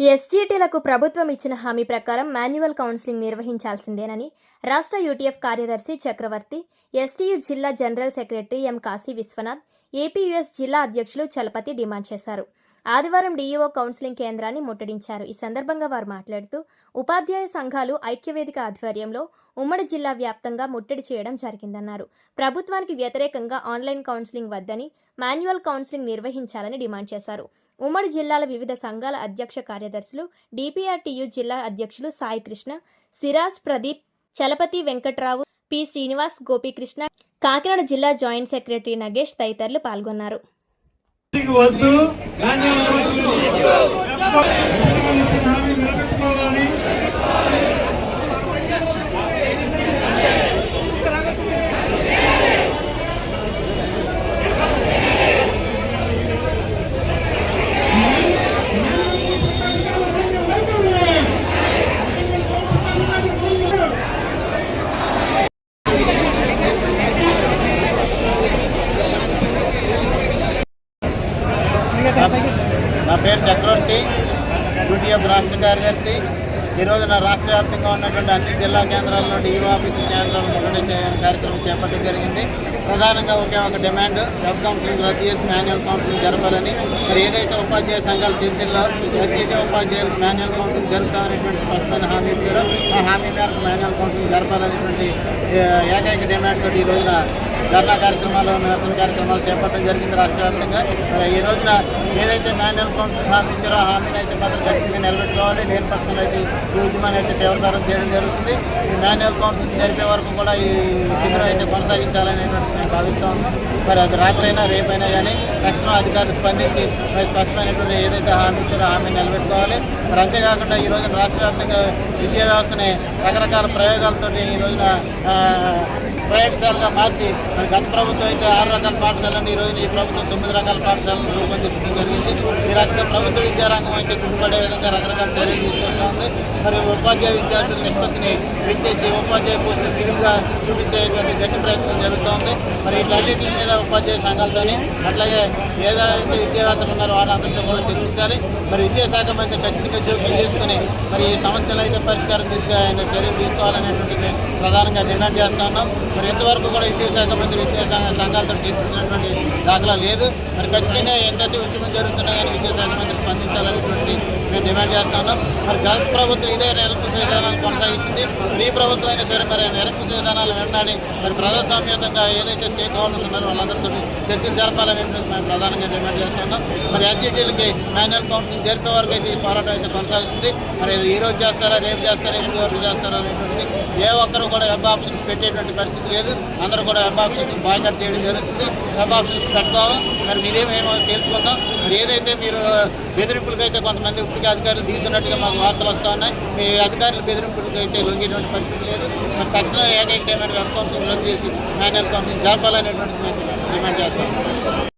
ఎస్జీటీలకు ప్రభుత్వం ఇచ్చిన హామీ ప్రకారం మాన్యువల్ కౌన్సిలింగ్ నిర్వహించాల్సిందేనని రాష్ట్ర యూటీఎఫ్ కార్యదర్శి చక్రవర్తి ఎస్టీయు జిల్లా general secretary M Kashi Viswanath APUS జిల్లా అధ్యక్షులు చలపతి డిమాండ్ చేశారు. ఆదివారం డీఈఓ కౌన్సిలింగ్ కేంద్రాన్ని ముట్టడించారు. ఈ సందర్భంగా వారు మాట్లాడుతూ ఉపాధ్యాయ సంఘాలు ఐక్యవేదిక ఆధ్వర్యంలో ఉమ్మడి జిల్లా వ్యాప్తంగా ముట్టడి చేయడం జరిగిందన్నారు. ప్రభుత్వానికి వ్యతిరేకంగా ఆన్లైన్ కౌన్సిలింగ్ వద్దని మాన్యువల్ కౌన్సిలింగ్ నిర్వహించాలని డిమాండ్ చేశారు. ఉమ్మడి జిల్లాల వివిధ సంఘాల అధ్యక్ష కార్యదర్శులు డిపిఆర్టీయు జిల్లా అధ్యక్షులు సాయి కృష్ణ సిరాజ్ ప్రదీప్ చలపతి వెంకట్రావు పి శ్రీనివాస్ గోపీకృష్ణ కాకినాడ జిల్లా జాయింట్ సెక్రటరీ నగేష్ తదితరులు పాల్గొన్నారు. వద్దు ధాన్యం వద్దు. హామీ నిలబెట్టుకోవాలి నా పేరు చక్రవర్తి. యూటీఎఫ్ రాష్ట్ర కార్యదర్శి. ఈరోజు నా రాష్ట్ర వ్యాప్తంగా ఉన్నటువంటి అన్ని జిల్లా కేంద్రాల నుండి ఈ ఆఫీసు కేంద్రాలను ముట్టడి కార్యక్రమం చేపట్టడం జరిగింది. ప్రధానంగా ఒకే ఒక డిమాండ్ వెబ్ కౌన్సిలింగ్ రద్దు చేసి మాన్యువల్ కౌన్సిలింగ్ జరపాలని. మరి ఏదైతే ఉపాధ్యాయ సంఘాల చర్చల్లో ఎస్సీటీ ఉపాధ్యాయులకు మాన్యువల్ కౌన్సిలింగ్ జరుపుతామనేటువంటి స్పష్టమైన హామీ ఇచ్చారో ఆ హామీ మేరకు మాన్యువల్ కౌన్సిలింగ్ జరపాలనేటువంటి ఏకైక డిమాండ్ తోటి ఈ రోజున ధర్నా కార్యక్రమాలు నిరసన కార్యక్రమాలు చేపట్టడం జరిగింది రాష్ట్ర వ్యాప్తంగా. మరి ఈ రోజున ఏదైతే మాన్యువల్ కౌన్సిల్ హామీ ఇచ్చారో హామీని అయితే మాత్రం ఖచ్చితంగా నిలబెట్టుకోవాలి. లేని పక్షంలో అయితే ఈ ఉద్యమాన్ని అయితే తీవ్రతరం చేయడం జరుగుతుంది. ఈ మాన్యువల్ కౌన్సిల్ జరిపే వరకు కూడా ఈ శిబిరం అయితే కొనసాగించాలనేటువంటి మేము భావిస్తూ ఉన్నాం మరి అది రాత్రైనా రేపైనా కానీ తక్షణం అధికారులు స్పందించి మరి స్పష్టమైనటువంటి ఏదైతే హామీ ఇచ్చారో హామీని నిలబెట్టుకోవాలి. మరి అంతేకాకుండా ఈ రోజున రాష్ట్ర వ్యాప్తంగా విద్యా వ్యవస్థని రకరకాల ప్రయోగాలతో ఈ రోజున ప్రయోగశాలగా మార్చి మరి గత ప్రభుత్వం అయితే ఆరు రకాల పాఠశాలను ఈ రోజున ఈ ప్రభుత్వం తొమ్మిది రకాల పాఠశాలను రూపొందించడం జరిగింది. ఈ రకంగా ప్రభుత్వ విద్యారంగం అయితే గుర్తుపడే విధంగా రకరకాల చర్యలు తీసుకొస్తూ ఉంది. మరి ఉపాధ్యాయ విద్యార్థుల నిష్పత్తిని పెంచేసి ఉపాధ్యాయ పోస్టులు దిగులుగా చూపించేటువంటి గట్టి ప్రయత్నం జరుగుతూ ఉంది. మరి ఇట్లన్నింటి మీద ఉపాధ్యాయ సంఘాలతోని అట్లాగే ఏదైతే విద్యావేత్తలు ఉన్నారో వాళ్ళందరితో కూడా చర్చించాలి. మరి విద్యాశాఖ మంత్రి ఖచ్చితంగా జోక్యం చేసుకుని మరి ఈ సమస్యలు అయితే పరిష్కారం తీసుకు ఆయన చర్యలు తీసుకోవాలనేటువంటి ప్రధానంగా డిమాండ్ చేస్తా ఉన్నాం. మరి ఎంతవరకు కూడా విద్యాశాఖ మంత్రి విద్యాశాఖ సంఘాలతో చర్చించినటువంటి దాఖలా లేదు. మరి ఖచ్చితంగా ఎంతటి ఉద్యమం జరుగుతున్నా కానీ విద్యాశాఖ మంత్రి స్పందించాలనేటువంటి మేము డిమాండ్ చేస్తున్నాం మరి గత ప్రభుత్వం ఇదే నిరంకుశ విధానాలు కొనసాగించింది. ఈ ప్రభుత్వం అయినా సరే మరి నిరంకుశ విధానాలు వెంటాడి మరి ప్రజాస్వామ్యతంగా ఏదైతే స్టేక్ హోల్డర్స్ ఉన్నారో వాళ్ళందరితో చర్చలు జరపాలనేటువంటి మేము ప్రధానంగా డిమాండ్ చేస్తున్నాం మరి ఎన్జిటీలకి మాన్యువల్ కౌన్సిల్ జరిపే వరకు అయితే ఈ పోరాటం అయితే కొనసాగుతుంది. మరి ఈ రోజు చేస్తారా రేపు చేస్తారా ఎనిమిది వరకు చేస్తారా అనేటువంటిది ఏ ఒక్కరు కూడా వెబ్ ఆప్షన్స్ పెట్టేటువంటి పరిస్థితి లేదు. అందరూ కూడా వెబ్ బాయ్కట్ చేయడం జరుగుతుంది. వెబ్ ఆప్షన్స్ పెట్టుకోవాలి మరి మీరేమేమో తెలుసుకుందాం మరి ఏదైతే మీరు బెదిరింపులకు అయితే కొంతమంది ఇప్పటికే అధికారులు దిగుతున్నట్టుగా మాకు వార్తలు వస్తూ ఉన్నాయి. మీ అధికారులు బెదిరింపులకు అయితే లొంగేటువంటి పరిస్థితి లేదు. మరి తక్షణం ఏకైక వెబ్ కౌన్సిల్ రద్దు చేసి మాన్యువల్ కౌన్సిల్ జరపాలనేటువంటి మేము డిమాండ్ చేస్తాం.